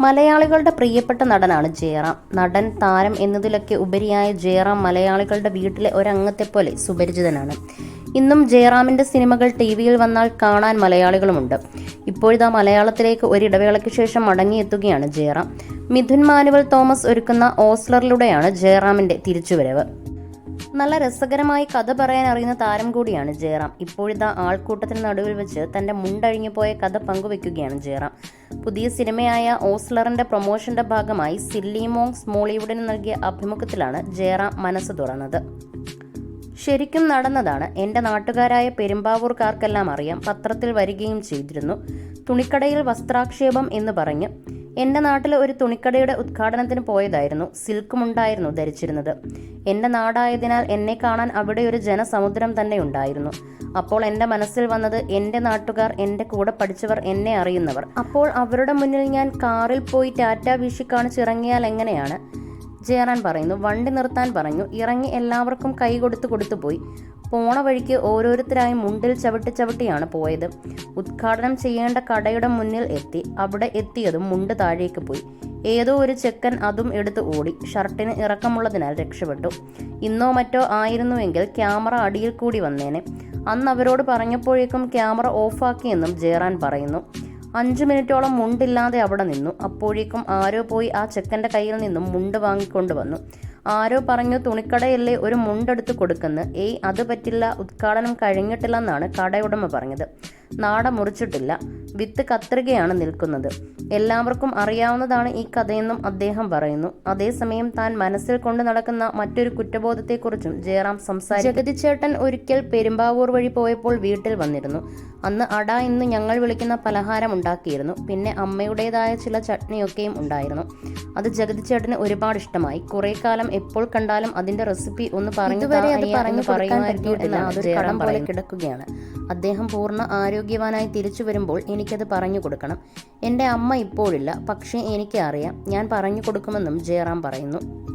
മലയാളികളുടെ പ്രിയപ്പെട്ട നടനാണ് ജയറാം. നടൻ താരം എന്നതിലൊക്കെ ഉപരിയായ ജയറാം മലയാളികളുടെ വീട്ടിലെ ഒരംഗത്തെപ്പോലെ സുപരിചിതനാണ്. ഇന്നും ജയറാമിന്റെ സിനിമകൾ ടി വിയിൽ വന്നാൽ കാണാൻ മലയാളികളുമുണ്ട്. ഇപ്പോഴിതാ മലയാളത്തിലേക്ക് ഒരിടവേളയ്ക്ക് ശേഷം മടങ്ങിയെത്തുകയാണ് ജയറാം. മിഥുൻ മാനുവൽ തോമസ് ഒരുക്കുന്ന ഓസ്ലറിലൂടെയാണ് ജയറാമിന്റെ തിരിച്ചുവരവ്. നല്ല രസകരമായി കഥ പറയാൻ അറിയുന്ന താരം കൂടിയാണ് ജയറാം. ഇപ്പോഴിതാ ആൾക്കൂട്ടത്തിന് നടുവിൽ വെച്ച് തന്റെ മുണ്ടഴിഞ്ഞു പോയ കഥ പങ്കുവെക്കുകയാണ് ജയറാം. പുതിയ സിനിമയായ ഓസ്ലറിന്റെ പ്രൊമോഷന്റെ ഭാഗമായി സില്ലി മോങ്സ് മോളിവുഡിന് നൽകിയ അഭിമുഖത്തിലാണ് ജയറാം മനസ്സ് തുറന്നത്. ശരിക്കും നടന്നതാണ്. എന്റെ നാട്ടുകാരായ പെരുമ്പാവൂർക്കാർക്കെല്ലാം അറിയാം പത്രത്തിൽ വരികയും ചെയ്തിരുന്നു. തുണിക്കടയിൽ വസ്ത്രാക്ഷേപം എന്ന് പറഞ്ഞ് എന്റെ നാട്ടിൽ ഒരു തുണിക്കടയുടെ ഉദ്ഘാടനത്തിന് പോയതായിരുന്നു. സിൽക്കുമുണ്ടായിരുന്നു ധരിച്ചിരുന്നത്. എന്റെ നാടായതിനാൽ എന്നെ കാണാൻ അവിടെ ഒരു ജനസമുദ്രം തന്നെ ഉണ്ടായിരുന്നു. അപ്പോൾ എന്റെ മനസ്സിൽ വന്നത് എന്റെ നാട്ടുകാർ എന്റെ കൂടെ പഠിച്ചവർ എന്നെ അറിയുന്നവർ. അപ്പോൾ അവരുടെ മുന്നിൽ ഞാൻ കാറിൽ പോയി ടാറ്റ വീശി കാണിച്ചിറങ്ങിയാൽ എങ്ങനെയാണ്? ജയറാൻ പറയുന്നു. വണ്ടി നിർത്താൻ പറഞ്ഞു. ഇറങ്ങി എല്ലാവർക്കും കൈ കൊടുത്ത് കൊടുത്തു പോയി. പോണ വഴിക്ക് ഓരോരുത്തരായി മുണ്ടിൽ ചവിട്ടി ചവിട്ടിയാണ് പോയത്. ഉദ്ഘാടനം ചെയ്യേണ്ട കടയുടെ മുന്നിൽ എത്തി. അവിടെ എത്തിയതും മുണ്ട് താഴേക്ക് പോയി. ഏതോ ഒരു ചെക്കൻ അതും എടുത്ത് ഓടി. ഷർട്ടിന് ഇറക്കമുള്ളതിനാൽ രക്ഷപ്പെട്ടു. ഇന്നോ മറ്റോ ആയിരുന്നുവെങ്കിൽ ക്യാമറ അടിയിൽ കൂടി വന്നേനെ. അന്ന് അവരോട് പറഞ്ഞപ്പോഴേക്കും ക്യാമറ ഓഫാക്കിയെന്നും ജയറാൻ പറയുന്നു. അഞ്ചു മിനിറ്റോളം മുണ്ടില്ലാതെ അവിടെ നിന്നു. അപ്പോഴേക്കും ആരോ പോയി ആ ചെക്കന്റെ കയ്യിൽ നിന്നും മുണ്ട് വാങ്ങിക്കൊണ്ട് വന്നു. ആരോ പറഞ്ഞു തുണിക്കടയല്ലേ ഒരു മുണ്ടെടുത്ത് കൊടുക്കുന്നു. ഏയ് അത് പറ്റില്ല. ഉദ്ഘാടനം കഴിഞ്ഞിട്ടില്ലെന്നാണ് കടയുടമ പറഞ്ഞത്. നാട മുറിച്ചിട്ടില്ല. വിത്ത് കത്രികയാണ് നിൽക്കുന്നത്. എല്ലാവർക്കും അറിയാവുന്നതാണ് ഈ കഥയെന്നും അദ്ദേഹം പറയുന്നു. അതേസമയം താൻ മനസ്സിൽ കൊണ്ടു നടക്കുന്ന മറ്റൊരു കുറ്റബോധത്തെക്കുറിച്ചും ജയറാം സംസാരിച്ചു ജഗതിച്ചേട്ടൻ ഒരിക്കൽ പെരുമ്പാവൂർ വഴി പോയപ്പോൾ വീട്ടിൽ വന്നിരുന്നു. അന്ന് അട എന്ന് ഞങ്ങൾ വിളിക്കുന്ന പലഹാരം ഉണ്ടാക്കിയിരുന്നു. പിന്നെ അമ്മയുടേതായ ചില ചട്നിയൊക്കെയും ഉണ്ടായിരുന്നു. അത് ജഗതിച്ചേട്ടന് ഒരുപാട് ഇഷ്ടമായി. കുറെ കാലം എപ്പോൾ കണ്ടാലും അതിന്റെ റെസിപ്പി ഒന്ന് പറഞ്ഞു പറഞ്ഞു എന്ന് പറയുമായിരുന്നു കിടക്കുകയാണ്. അദ്ദേഹം പൂർണ ആരോഗ്യവാനായി തിരിച്ചു വരുമ്പോൾ എനിക്കത് പറഞ്ഞു കൊടുക്കണം. എന്റെ അമ്മ ഇപ്പോഴില്ല പക്ഷേ എനിക്കറിയാം. ഞാൻ പറഞ്ഞു കൊടുക്കുമെന്നും ജയറാം പറയുന്നു.